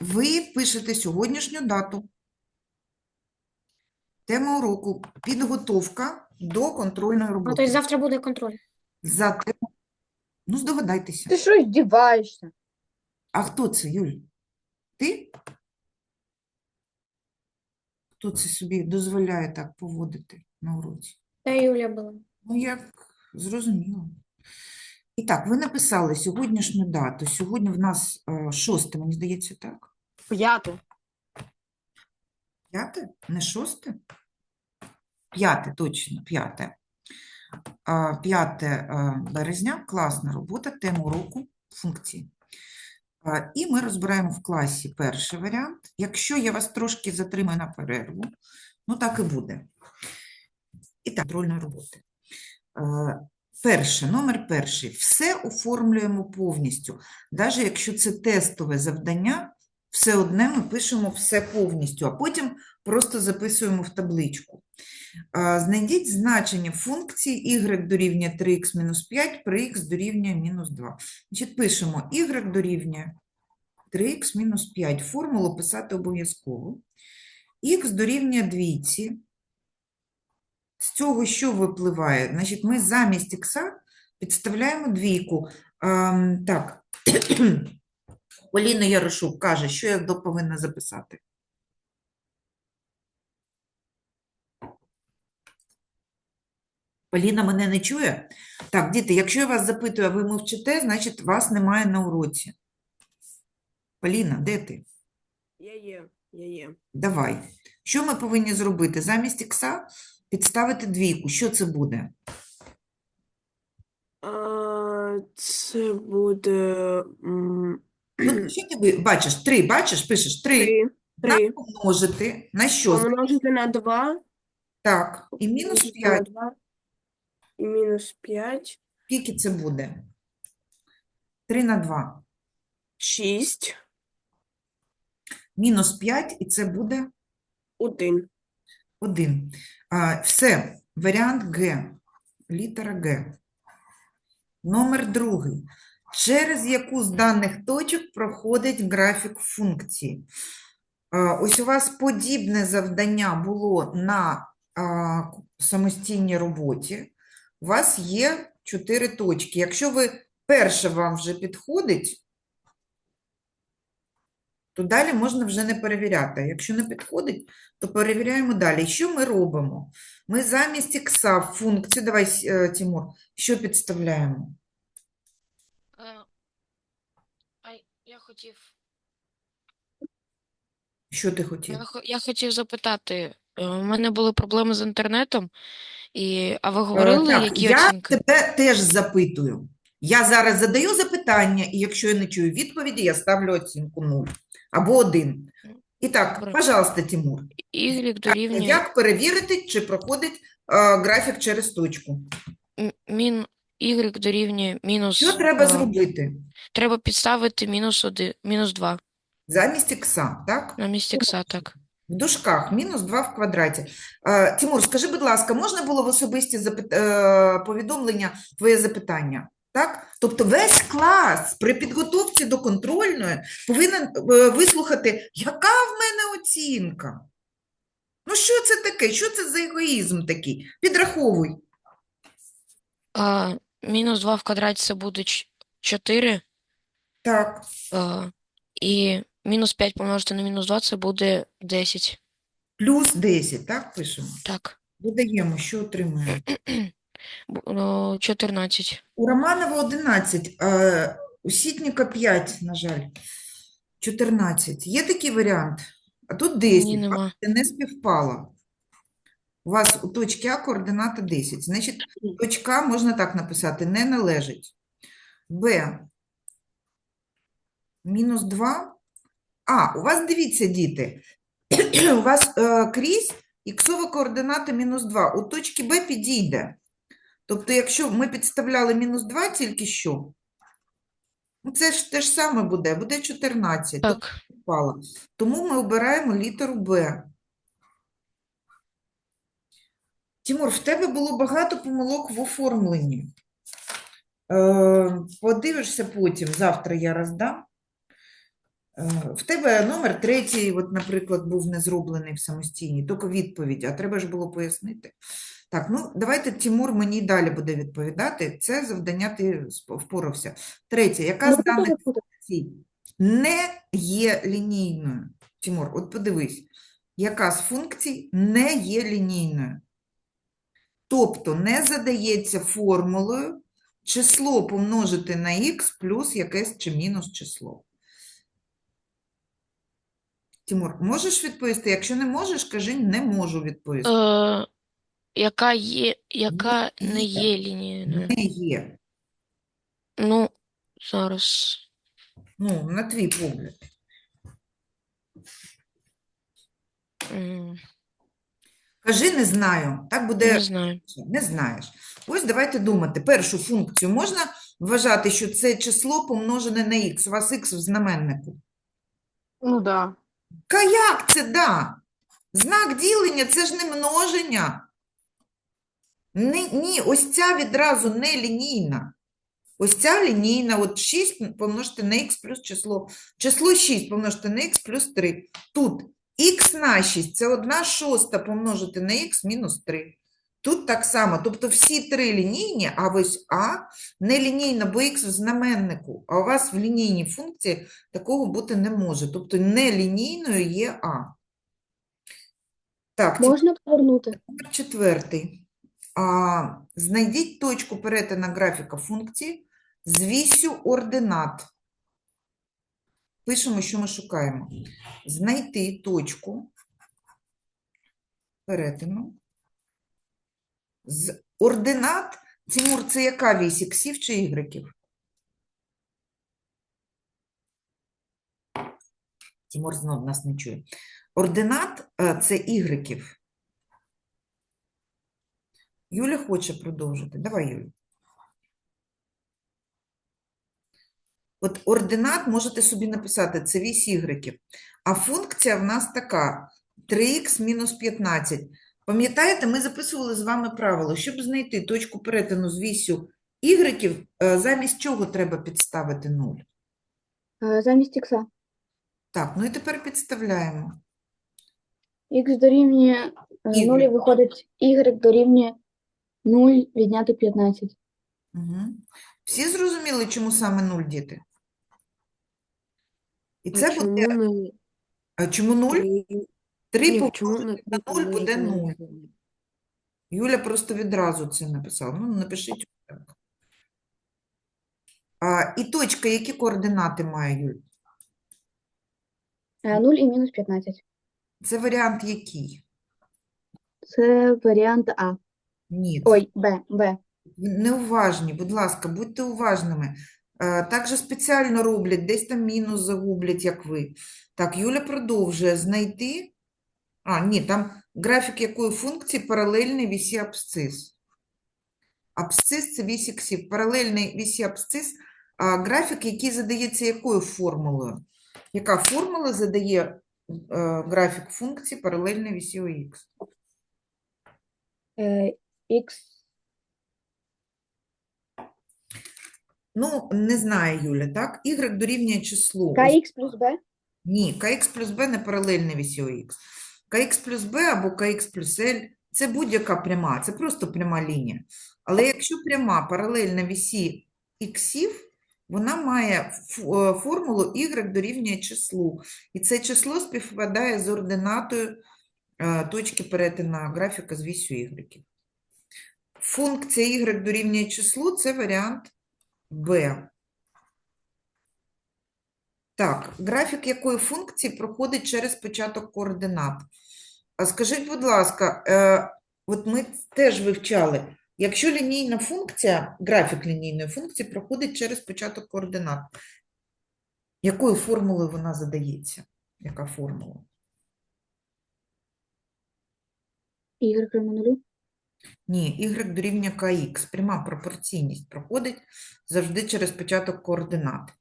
Ви пишете сьогоднішню дату. Тема уроку – підготовка до контрольної Ну, роботи. тобто завтра буде контроль. За тему... Ну, здогадайтеся. Ты что издеваешься? А хто це, Юль? Ти? Хто це собі дозволяє так поводити на уроці? Та Юля була. Ну, як зрозуміло. І так, ви написали сьогоднішню дату. Сьогодні в нас е, шосте, мені здається, так? Пятый. П'яте? Не шосте? П'яте, точно, п'яте. А, П'яте е, березня, класна робота, тема уроку, функції. А, І ми розбираємо в класі перший варіант. Якщо я вас трошки затримаю на перерву, ну так і буде. І так, контрольної роботи. Е, Перше, номер перший. Все оформлюємо повністю. Навіть якщо це тестове завдання, все одне ми пишемо все повністю, а потім просто записуємо в табличку. Знайдіть значення функції y дорівнює 3х мінус 5 при х дорівнює мінус 2. Значить, пишемо y дорівнює 3х мінус 5. Формулу писати обов'язково. х дорівнює двійці. З цього що випливає? Значить, ми замість х підставляємо двійку. Ем, так, Поліна Ярошук каже, що я повинна записати. Поліна мене не чує? Так, діти, якщо я вас запитую, а ви мовчите, значить вас немає на уроці. Поліна, де ти? Я е, я е. Давай. Що ми повинні зробити? Замість ікса підставити двійку. Що це буде? А, це буде м, Ну, що ти бачиш? Три, бачиш, пишеш три. три. Три. Помножити на що? Помножити на два. Так, і мінус на 5. І мінус п'ять. Скільки це буде? 3 на 2. Шість. Мінус 5, і це буде Один. 1. А, все, варіант Г. Літера Г. Номер другий. Через яку з даних точок проходить графік функції? Ось у вас подібне завдання було на самостійній роботі. У вас є 4 точки. Якщо ви перше вам вже підходить, то далі можна вже не перевіряти. Якщо не підходить, то перевіряємо далі. Що ми робимо? Ми замість ікса функцію, давай, е, Тимур, що підставляємо? Е, А я хотів, Що ти хотів? я, я хотів запитати, е, у мене були проблеми з інтернетом, і, а ви говорили, Так, які я оцінки? тебе теж запитую. Я зараз задаю запитання, і якщо я не чую відповіді, я ставлю оцінку 0 або 1. І так, Добре. пожалуйста, Тимур, Y дорівнює як перевірити, чи проходить е, графік через точку? м- мін, Y дорівнює мінус, Що треба е, зробити? треба підставити мінус 1, мінус 2 Замість ікса, так? на місці ікса, так. В дужках мінус 2 в квадраті. Е, Тимур, скажи, будь ласка, можна було в особисті запит... е, повідомлення твоє запитання? Так? Тобто весь клас при підготовці до контрольної повинен е, вислухати, яка в мене оцінка? Ну, що це таке? Що це за егоїзм такий? Підраховуй. А, мінус 2 в квадраті це буде 4, Так, і мінус 5 помножити на мінус 2 це буде 10. плюс 10, так пишемо? Так, Додаємо, що отримуємо. Бу- ну, 14. У Романова 11, е, у Сітніка 5, на жаль, 14. Є такий варіант? А тут 10, Ні, нема. бачите, не співпало. У вас у точки А координата 10. Значить, точка можна так написати, не належить. Б. Мінус 2. А, у вас, дивіться, діти, у вас е, крізь іксова координата мінус 2. У точки Б підійде. Тобто, якщо ми підставляли мінус 2 тільки що, ну це ж те ж саме буде, буде 14. Тут Так, впало. Тому ми обираємо літеру Б. Тимур, в тебе було багато помилок в оформленні. Е, подивишся потім, завтра я роздам. Е, В тебе номер третій, от, наприклад, був не зроблений в самостійній, тільки відповідь, а треба ж було пояснити. Так, ну давайте Тимур мені далі буде відповідати. Це завдання ти впорався. Третє, яка з Ну, даних функцій не є лінійною? Тимур, от подивись, яка з функцій не є лінійною? Тобто не задається формулою число помножити на х плюс якесь чи мінус число. Тимур, можеш відповісти? Якщо не можеш, кажи не можу відповісти. Яка є, яка не є. є лінією. Не є. Ну, зараз. Ну, на твій погляд. м, Кажи не знаю. Так буде Не знаю. Не знаєш. Ось давайте думати. Першу функцію можна вважати, що це число помножене на х. У вас х в знаменнику. Ну да. Ка як це да? Знак ділення це ж не множення. Ні, ні, ось ця відразу не лінійна. Ось ця лінійна, от 6 помножити на х плюс число. Число 6 помножити на х плюс 3. Тут х на 6 – це 1 шоста помножити на х мінус 3. Тут так само. Тобто всі три лінійні, а ось А не лінійна, бо х в знаменнику. А у вас в лінійній функції такого бути не може. Тобто нелінійною є А. Так, Можна повернути? Четвертий. Знайдіть точку перетину графіка функції з вісю ординат. Пишемо, що ми шукаємо. Знайти точку перетину з ординат. Тимур, це яка вісь, іксів чи ігреків? Тимур знов нас не чує. Ординат е, – це ігреків. Юля хоче продовжити. Давай, Юля. От ординат можете собі написати, це вісь ігреків. А функція в нас така 3х мінус 15. Пам'ятаєте, ми записували з вами правило, щоб знайти точку перетину з вісю ігреків, е, замість чого треба підставити 0? Е, Замість ікса. Так, ну і тепер підставляємо. Х дорівнює 0 виходить y дорівнює 0 відняти 15. Угу. Всі зрозуміли, чому саме 0, діти? І це чому буде... не А чому 0? три? 3 Ні, чому помножити на три 0 буде 0. нуль? Юля просто відразу це написала. Ну, напишіть так. А, і точка, які координати має Юль? 0 і мінус 15. Це варіант який? Це варіант А. Ні, це Ой, Б, Б. неуважні, будь ласка, будьте уважними. Е, Так же спеціально роблять, десь там мінус загублять, як ви. Так, Юля продовжує знайти. А, ні, там графік якої функції паралельний вісі абсцис. Абсцис – це вісь іксів. Паралельний вісі абсцис – а, графік, який задається якою формулою? Яка формула задає е, графік функції паралельний вісі ОХ? Е, Х. Ну, не знає Юля, так? Y дорівнює числу. Ось КХ плюс Б. Ні, kx плюс b не паралельне вісі ОХ. kx плюс b або kx плюс L – це будь-яка пряма, це просто пряма лінія. Але якщо пряма паралельна вісі іксів, вона має ф- е, формулу y дорівнює числу. І це число співпадає з ординатою е, точки перетину графіка з вісю y. Функція y дорівнює числу – це варіант b. Так, графік якої функції проходить через початок координат? А скажіть, будь ласка, е, от ми теж вивчали, якщо лінійна функція, графік лінійної функції проходить через початок координат, якою формулою вона задається? Яка формула? Y равно 0. Ні, y дорівнює kx. Пряма пропорційність проходить завжди через початок координат.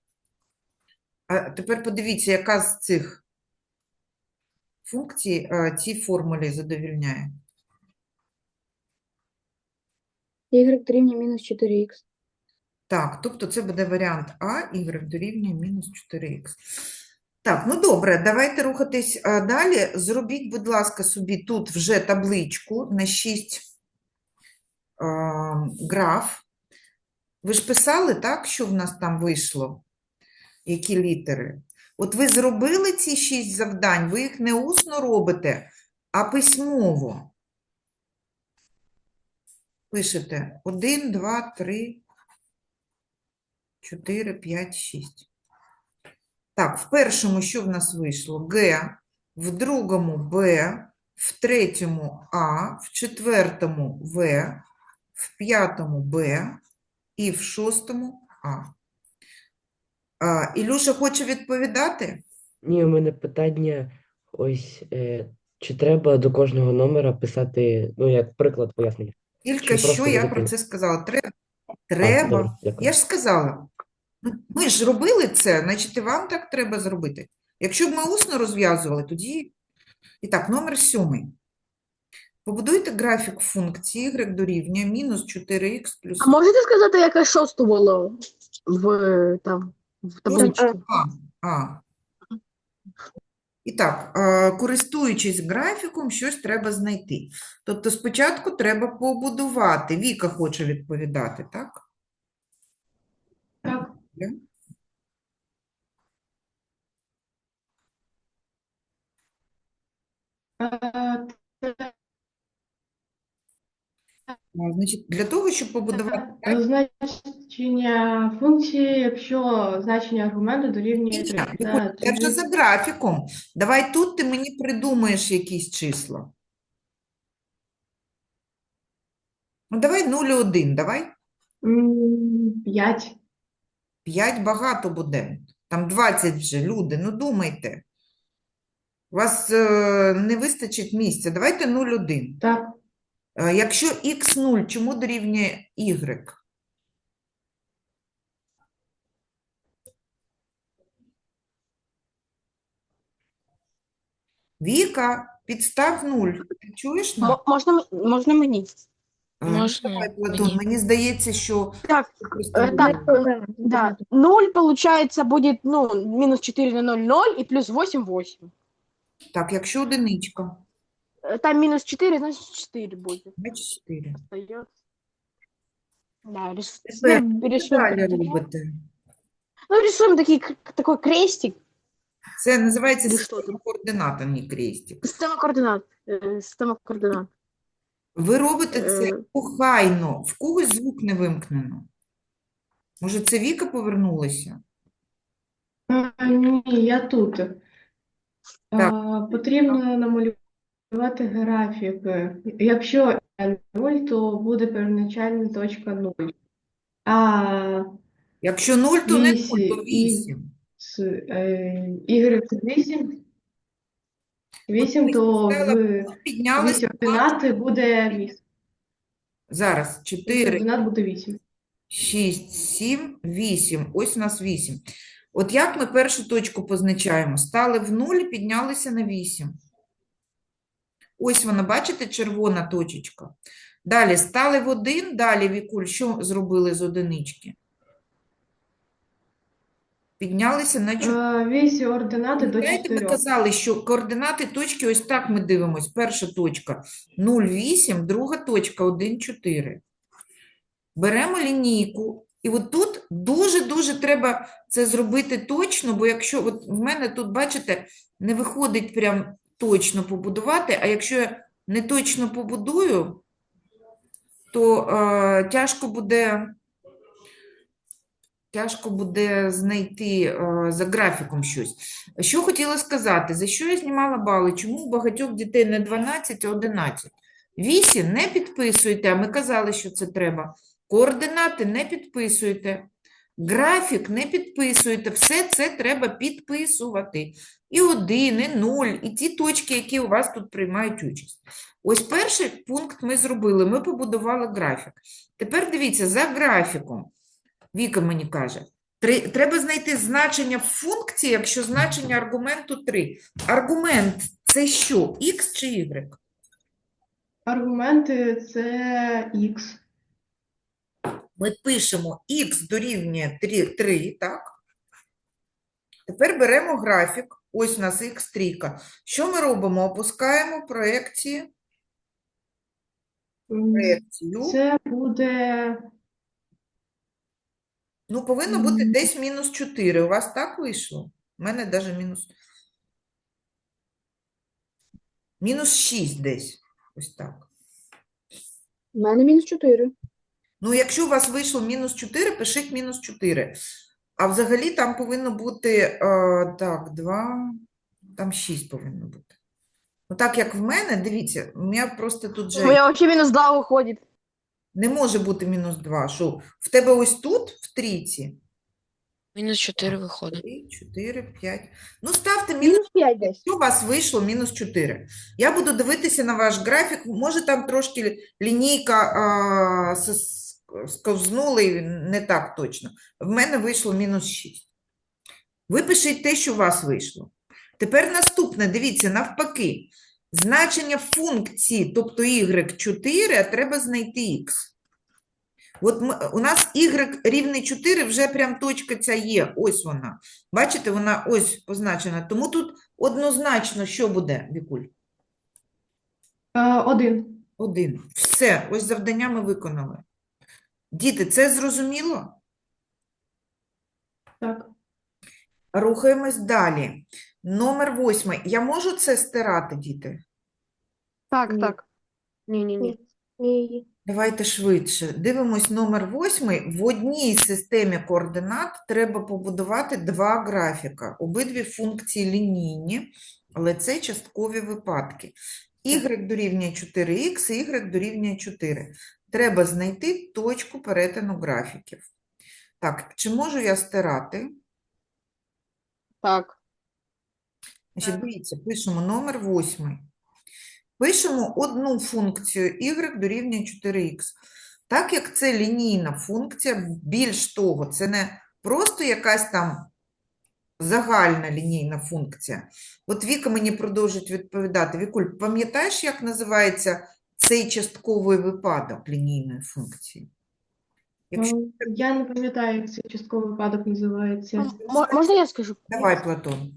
А тепер подивіться, яка з цих функцій е, цій формулі задовільняє. Y дорівнює мінус 4х. Так, тобто це буде варіант А, y дорівнює мінус 4х. Так, ну добре, давайте рухатись а, далі. Зробіть, будь ласка, собі тут вже табличку на 6 а, граф. Ви ж писали, так, що в нас там вийшло? Які літери? От ви зробили ці 6 завдань, ви їх не усно робите, а письмово. Пишете 1, 2, 3, 4, 5, 6. Так, в першому що в нас вийшло? Г, в другому Б, в третьому А, в четвертому В, в п'ятому Б і в шостому А. А, Ілюша хоче відповідати? Ні, у мене питання ось, е, чи треба до кожного номера писати, ну, як приклад пояснення? Тільки Чи що просто я про це сказала. Треба. А, Треба. добре, дякую. Я ж сказала. Ну, Ми ж робили це, значить і вам так треба зробити. Якщо б ми усно розв'язували, тоді. І так, номер сьомий. Побудуйте графік функції y дорівнює мінус 4х плюс А можете сказати, яке шосте було в там в табличці? А, А. І так, е, користуючись графіком, щось треба знайти. Тобто спочатку треба побудувати. Віка хоче відповідати, так? Так. Значить, для того, щоб побудувати значення функції, якщо значення аргументу дорівнює Ні, 3. Вікуль, це вже за графіком. Давай тут ти мені придумаєш якісь числа. Ну, давай 0 і 1, давай. 5. 5 багато буде. Там 20 вже, люди, ну думайте. У вас е, не вистачить місця. Давайте 0,1. Так. Е, якщо х 0, чому дорівнює y? Віка, підстав 0. Ти чуєш нас? Можна, можна мені? Е, ну, Можна давай, Платон, мені? мені здається, що Так, просто э, так, да. 0, получается, будет, ну, минус 4 на 0, 0, и плюс 8, 8. Так, якщо одиничка, Э, Там минус 4, значит 4 будет. значить 4. Остается. Да, рис- Тепер ну, рисуем, далі такой- робите? ну, рисуем такие, к- такой крестик. Це називається Или що система координат, а не крестик. Система координат. э, Система координат. Ви робите це Е. охайно, в когось звук не вимкнено. Може, це Віка повернулася? Ні, я тут. Е, Потрібно намалювати графік. Якщо 0, то буде первоначальна точка 0. А Якщо 0, то не 0, то і- 8. з е, y це 8, 8, то в Піднялися 8 ординати буде 8. зараз 8 4, ординат буде 8. 6, 7, 8. Ось у нас 8. От як ми першу точку позначаємо? Стали в 0, піднялися на 8. Ось вона, бачите, червона точечка. Далі стали в 1, далі Вікуль, що зробили з одинички? Піднялися на 4. Е, Вісі ординати до Пам'ятаєте, ми 4. казали, що координати точки ось так ми дивимось. Перша точка 0,8, друга точка 1,4. Беремо лінійку, і от тут дуже-дуже треба це зробити точно, бо якщо от в мене тут, бачите, не виходить прям точно побудувати, а якщо я не точно побудую, то е, тяжко буде тяжко буде знайти е, за графіком щось. Що хотіла сказати, за що я знімала бали? Чому у багатьох дітей не 12, а 11? 8 не підписуйте, а ми казали, що це треба. Координати не підписуйте. Графік не підписуйте. Все це треба підписувати. І 1, і 0, і ті точки, які у вас тут приймають участь. Ось перший пункт ми зробили. Ми побудували графік. Тепер дивіться, за графіком. Віка мені каже, Треба знайти значення функції, якщо значення аргументу 3. Аргумент це що? Х чи Y? Аргументи це Х. Ми пишемо х дорівнює 3, 3, так? Тепер беремо графік Ось у нас х трійка. Що ми робимо? Опускаємо проекції, проекцію. Це буде Ну, повинно бути десь мінус 4. У вас так вийшло? У мене навіть мінус. Мінус 6 десь. Ось так. У мене мінус 4. Ну, якщо у вас вийшло мінус 4, пишіть мінус 4. А взагалі там повинно бути, е, так, 2, там 6 повинно бути. Ну, так як в мене, дивіться, у мене просто тут У же меня вообще минус 2 выходит. не може бути мінус 2. Що, в тебе ось тут, в трійці? Мінус 4 виходить. 3, 4, 5. Ну, ставте мінус Мінус 5 десь. Що у вас вийшло мінус 4? Я буду дивитися на ваш графік. Може, там трошки лінійка а, с- сковзнула і не так точно. В мене вийшло мінус 6. Ви пишіть те, що у вас вийшло. Тепер наступне, дивіться, навпаки. Значення функції, тобто y4, а треба знайти x. От ми, у нас y рівний 4, вже прям точка ця є, ось вона. Бачите, вона ось позначена. Тому тут однозначно що буде, Вікуль? е, один. Один. Все, ось завдання ми виконали. Діти, це зрозуміло? Так. Рухаємось далі. Номер восьмий. Я можу це стирати, діти? Так, Ні. так. Ні-ні-ні. Ні. Давайте швидше. Дивимось номер восьмий. В одній системі координат треба побудувати два графіка. Обидві функції лінійні, але це часткові випадки. Y дорівнює 4х і y дорівнює 4. Треба знайти точку перетину графіків. Так, чи можу я стирати? Так. Значить, дивіться, пишемо номер восьмий. Пишемо одну функцію y дорівнює 4х. Так як це лінійна функція, більш того, це не просто якась там загальна лінійна функція. От Віка мені продовжить відповідати. Вікуль, пам'ятаєш, як називається цей частковий випадок лінійної функції? Якщо... Е, Я не пам'ятаю, як цей частковий випадок називається. М- мо- Можно я скажу? Давай, Платон.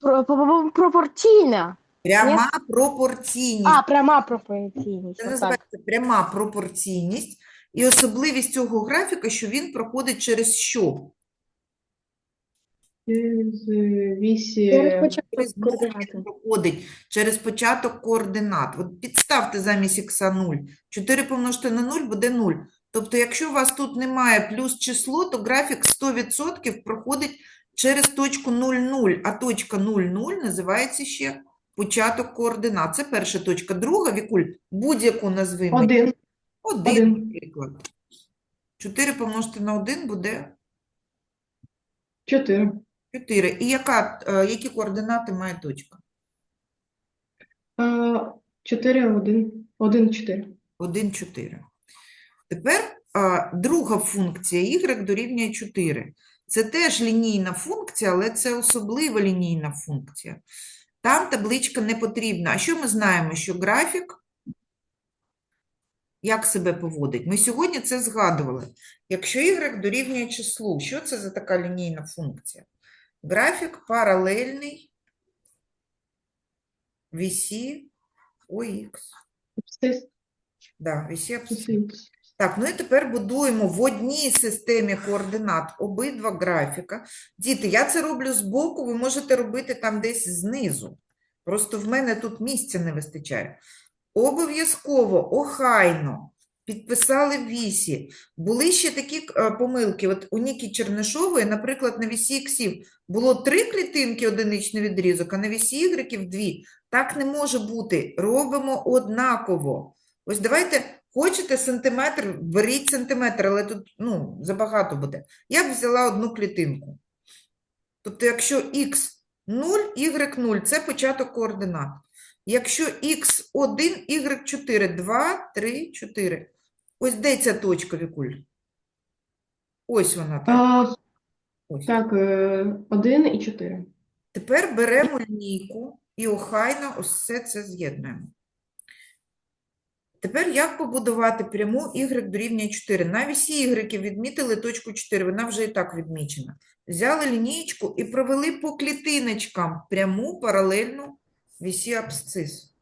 Про- про- про- Пропорційна. Пряма пропорційність. А, пряма пропорційність. Це отак. називається пряма пропорційність. І особливість цього графіка, що він проходить через що? Через вісі. Початок Через координати. проходить через початок координат. От підставте замість х 0. 4 помножити на 0 буде 0. Тобто, якщо у вас тут немає плюс число, то графік 100% проходить через точку 0,0, а точка 0,0 називається ще початок координат. Це перша точка. Друга, Вікуль, будь-яку назви мені. Один. Один, Один. наприклад. 4 помножити на 1 буде Чотири. 4. І яка, е, які координати має точка? Е, Чотири, один. Один, чотири. 1, 4. Тепер друга функція y дорівнює 4. Це теж лінійна функція, але це особлива лінійна функція. Там табличка не потрібна. А що ми знаємо? Що графік як себе поводить? Ми сьогодні це згадували. Якщо y дорівнює числу, що це за така лінійна функція? Графік паралельний вісі ОХ. Да, вісі. Абсцис. Так, ну і тепер будуємо в одній системі координат обидва графіка. Діти, я це роблю збоку, ви можете робити там десь знизу. Просто в мене тут місця не вистачає. Обов'язково, охайно підписали вісі. Були ще такі е, помилки. От у Ніки Чернишової, наприклад, на вісі іксів було три клітинки одиничний відрізок, а на вісі ігреків дві. Так не може бути. Робимо однаково. Ось давайте, хочете сантиметр, беріть сантиметр, але тут ну, забагато буде. Я б взяла одну клітинку. Тобто, якщо х 0, y 0 – це початок координат. Якщо х 1, y 4, 2, 3, 4. Ось де ця точка, Вікуль? Ось вона так. Е, Ось. Так, е, один і чотири. Тепер беремо лінійку і охайно ось все це з'єднуємо. Тепер як побудувати пряму y дорівнює 4? На вісі y відмітили точку 4, вона вже і так відмічена. Взяли лінієчку і провели по клітиночкам пряму паралельну вісі абсцис.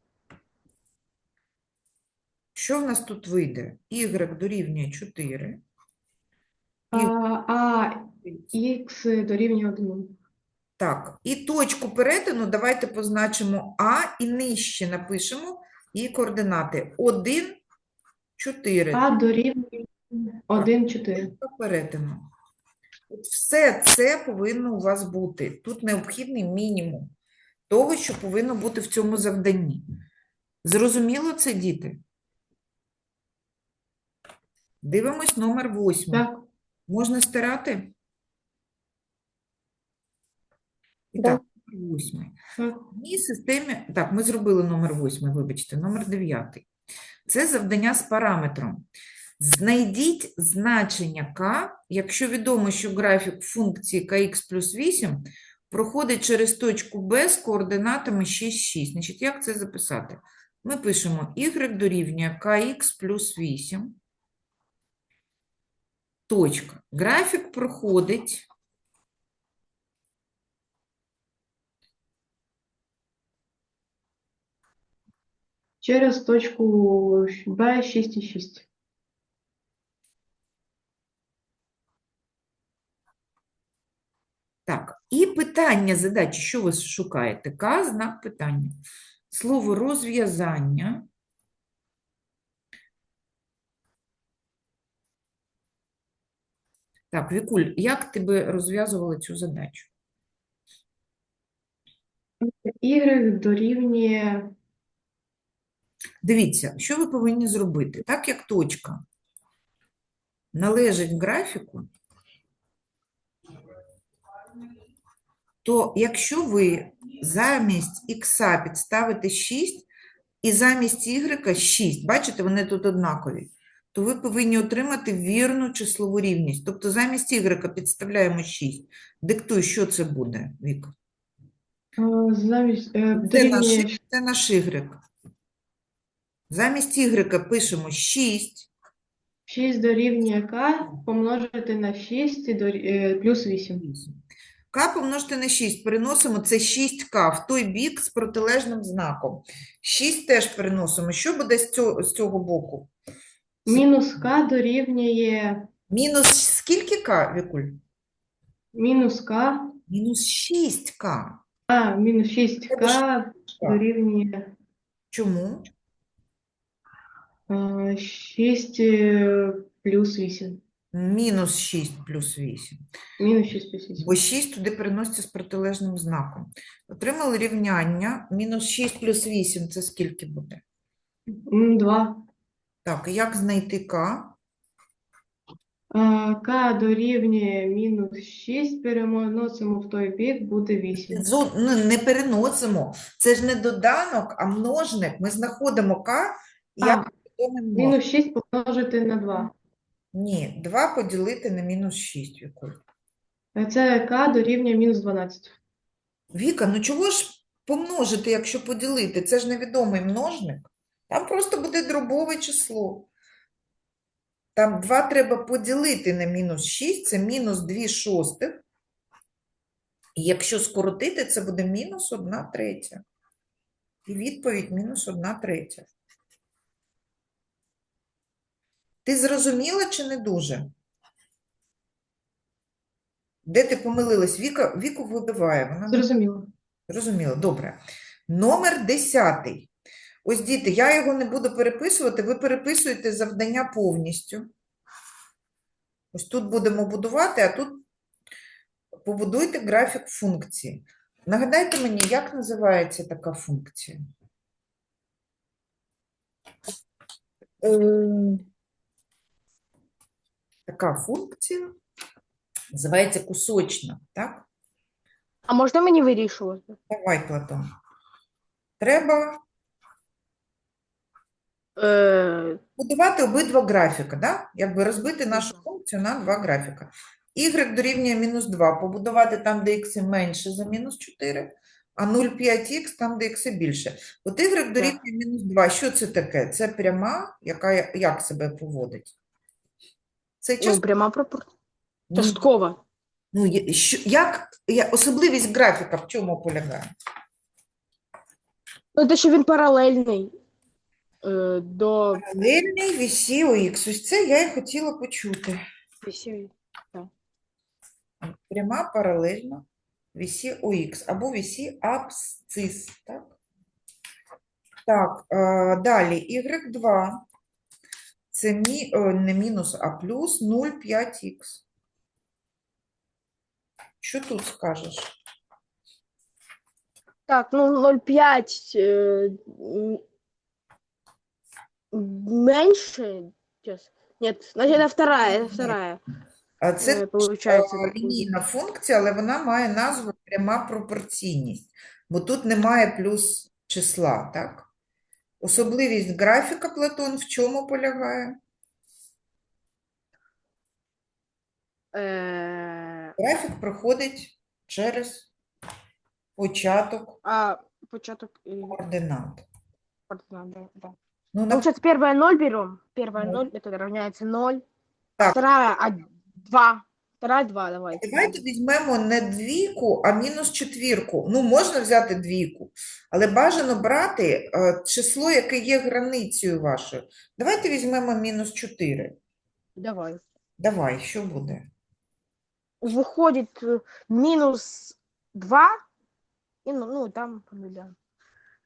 Що в нас тут вийде? y дорівнює 4. А, а х дорівнює 1. Так, і точку перетину давайте позначимо А і нижче напишемо її координати. 1, 4. А дорівнює 1, 4. Перетину. От все це повинно у вас бути. Тут необхідний мінімум того, що повинно бути в цьому завданні. Зрозуміло це, діти? Дивимось номер 8. Так, Можна стирати? І так, номер восьмий. В одній системі, так, ми зробили номер 8, вибачте, номер 9. Це завдання з параметром. Знайдіть значення k, якщо відомо, що графік функції kx плюс 8 проходить через точку B з координатами 6, 6. Значить, як це записати? Ми пишемо y дорівнює kx плюс 8. Точка. Графік проходить Через точку B 6 і 6. Так, і питання задачі, що ви шукаєте? К, знак питання. Слово розв'язання. Так, Вікуль, як ти би розв'язувала цю задачу? Y дорівнює Дивіться, що ви повинні зробити? Так як точка належить графіку, то якщо ви замість х підставите 6 і замість y 6, бачите, вони тут однакові, то ви повинні отримати вірну числову рівність. Тобто замість y підставляємо 6. Диктуй, що це буде, Віка. е, замість е, Це наш, це наш y. Замість y пишемо 6. 6 дорівнює К помножити на 6 і дорі- е, плюс 8. 8. К помножити на 6. Переносимо це 6К в той бік з протилежним знаком. 6 теж переносимо. Що буде з цього, з цього боку? Мінус К дорівнює Мінус скільки К, Вікуль? мінус К, Мінус 6К. а, мінус 6К дорівнює Чому? е, 6 е, плюс 8. Мінус 6 плюс 8. Мінус 6 плюс 8. Бо 6 туди переноситься з протилежним знаком. Отримали рівняння. Мінус 6 плюс 8 – це скільки буде? 2. Так, як знайти К? Е, К дорівнює мінус 6, переносимо в той бік, буде 8. Зо- ну, не переносимо. Це ж не доданок, а множник. Ми знаходимо К як відомий множник. Мінус 6 помножити на 2. Ні, 2 поділити на мінус 6, Вікуль. Е, Це К дорівнює мінус 12. Віка, ну чого ж помножити, якщо поділити? Це ж невідомий множник. Там просто буде дробове число. Там 2 треба поділити на мінус 6, це мінус 2 шостих. І якщо скоротити, це буде мінус 1 третя. І відповідь мінус 1 третя. Ти зрозуміла чи не дуже? Де ти помилилась? Віка, Віку вибиває. Вона не Зрозуміло. Зрозуміло, добре. Номер 10. Ось, діти, я його не буду переписувати, ви переписуєте завдання повністю. Ось тут будемо будувати, а тут побудуйте графік функції. Нагадайте мені, як називається така функція? Ем, Така функція називається кусочна, так? А можна мені вирішувати? Давай, Платон. Треба Е, будувати обидва графіка, да? Якби розбити нашу функцію на два графіка. Y дорівнює мінус 2, побудувати там, де х менше за мінус 4, а 0,5х там, де х більше. От y дорівнює мінус 2. Що це таке? Це пряма, яка як себе поводить? Це Ну, пряма пропорція. ну, Часткова. ну, є- що, як, я, особливість графіка в чому полягає? Ну, те, що він паралельний е, до Паралельний вісі. Ось це я і хотіла почути. вісі. Пряма паралельно вісі у або вісі абсцис. Так, так е, далі y2. Це мі, е, не мінус, а плюс 0,5х. Що тут скажеш? Так, ну 0,5 е, м, меньше. Сейчас. Нет, значит, это вторая, это вторая. А це Е, Получается. е, лінійна функція, але вона має назву пряма пропорційність, бо тут немає плюс числа, так? Особливість графіка Платон в чому полягає? е, Графік проходить через початок А початок и координат. координат, да, да. Ну, на- Получается, первая 0 берем. Первая Ну. 0, это равняется 0. Так. Вторая 2. Вторая 2, давай. Давайте візьмемо не двійку, а мінус четвірку. Ну, можна взяти двійку, але бажано брати е, число, яке є границею вашою. Давайте візьмемо мінус 4. Давай. Давай, що буде? Выходит э, минус 2. И, ну, ну, там по нулям.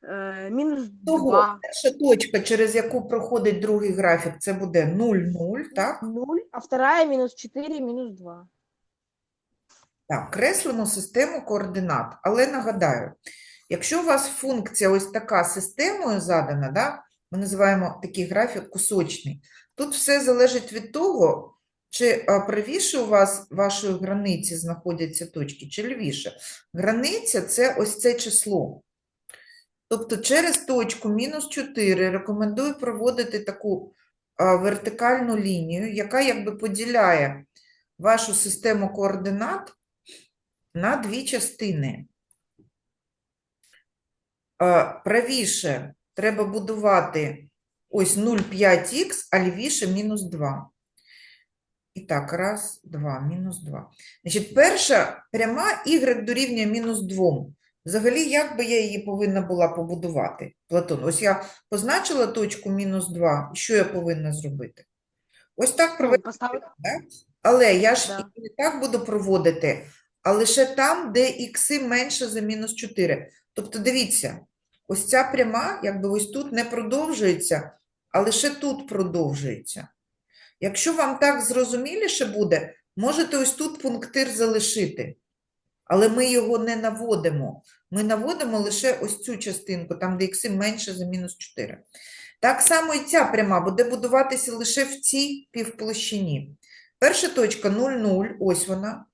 Э, минус Того, 2. перша точка, через яку проходить другий графік, це буде 0, 0, так? 0. А вторая минус 4, минус 2. Так, креслимо систему координат. Але нагадаю, якщо у вас функція ось така системою задана, да, ми називаємо такий графік кусочний, тут все залежить від того, чи а, правіше у вас вашої границі знаходяться точки, чи лівіше. Границя – це ось це число. Тобто через точку мінус 4 рекомендую проводити таку вертикальну лінію, яка якби поділяє вашу систему координат на дві частини. Правіше треба будувати ось 0,5х, а лівіше мінус 2. І так, раз, два, мінус 2. Значить, перша пряма y дорівнює мінус 2. Взагалі, як би я її повинна була побудувати? Платон, ось я позначила точку мінус 2. Що я повинна зробити? Ось так Ну, провести. поставить. Так? Але я ж Да. і не так буду проводити, а лише там, де ікси менше за мінус 4. Тобто, дивіться, ось ця пряма, якби ось тут не продовжується, а лише тут продовжується. Якщо вам так зрозуміліше буде, можете ось тут пунктир залишити, але ми його не наводимо. Ми наводимо лише ось цю частинку, там, де ікси менше за мінус 4. Так само і ця пряма буде будуватися лише в цій півплощині. Перша точка 0,0, ось вона.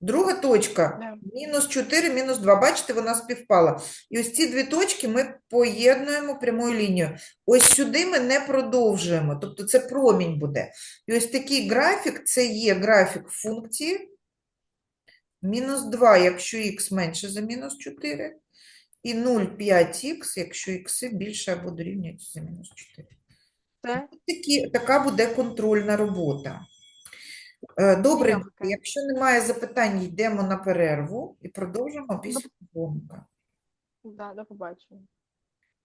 Друга точка мінус 4, мінус 2. Бачите, вона співпала. І ось ці дві точки ми поєднуємо прямою лінією. Ось сюди ми не продовжуємо, тобто це промінь буде. І ось такий графік, це є графік функції. Мінус 2, якщо х менше за мінус 4. І 0,5х, якщо х більше або дорівнюється за мінус 4. Це Такі, така буде контрольна робота. Е, Добре, діти, якщо немає запитань, йдемо на перерву і продовжимо після дзвоника. Да, до побачення.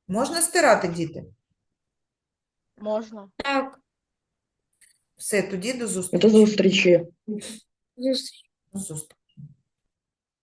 Можна стирати, діти? Можна. Так. Все, тоді до зустрічі. До зустрічі. зустрічі. Зустріч. До зустрічі.